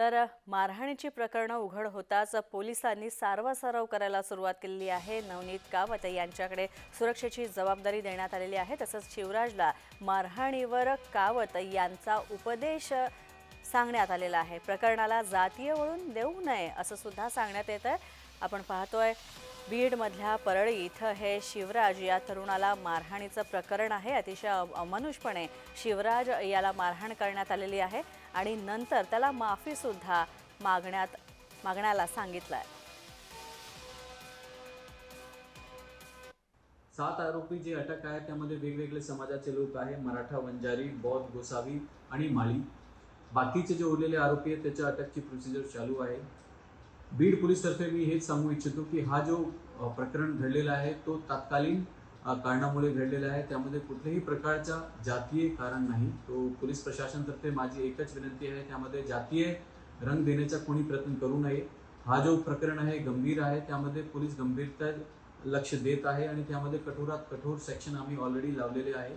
तर मारहाणीची प्रकरणं उघड होताच पोलिसांनी सारवासारव करायला सुरुवात केलेली आहे. नवनीत कावत यांच्याकडे सुरक्षेची जबाबदारी देण्यात आलेली आहे. तसंच शिवराजला मारहाणीवर कावत यांचा उपदेश सांगण्यात आलेलं आहे. प्रकरणाला जातीय वळून देऊ नये असं सुद्धा सांगण्यात येतं आपण पाहतोय बीडमधल्या परळी इथं हे शिवराज या तरुणाला मारहाणीचं प्रकरण आहे. अतिशय अमानुषपणे शिवराज याला मारहाण करण्यात आलेली आहे आणि नंतर त्याला माफीसुद्धा मागण्यात मागण्याला सांगितलं आहे सात आरोपी जे अटक आहे त्यामध्ये वेगवेगळे समाजाचे लोक आहे मराठा वंजारी बौद्ध गोसावी आणि माळी बाकीचे जे उरलेले आरोपी आहेत त्याच्या अटकची प्रोसिजर चालू आहे. बीड पोलीसतर्फे मी हेच सांगू इच्छितो की हा जो प्रकरण घडलेला आहे तो तात्कालीन कारणामुळे घडलेला आहे. त्यामध्ये कुठल्याही प्रकारचा जातीय कारण नाही. तो पोलीस प्रशासनतर्फे माझी एकच विनंती आहे त्यामध्ये जातीय रंग देण्याचा कोणी प्रयत्न करू नये. हा जो प्रकरण आहे गंभीर आहे त्यामध्ये पोलीस गंभीरता लक्ष देत आहे आणि त्यामध्ये कठोरात कठोर सेक्शन आम्ही ऑलरेडी लावलेले आहे.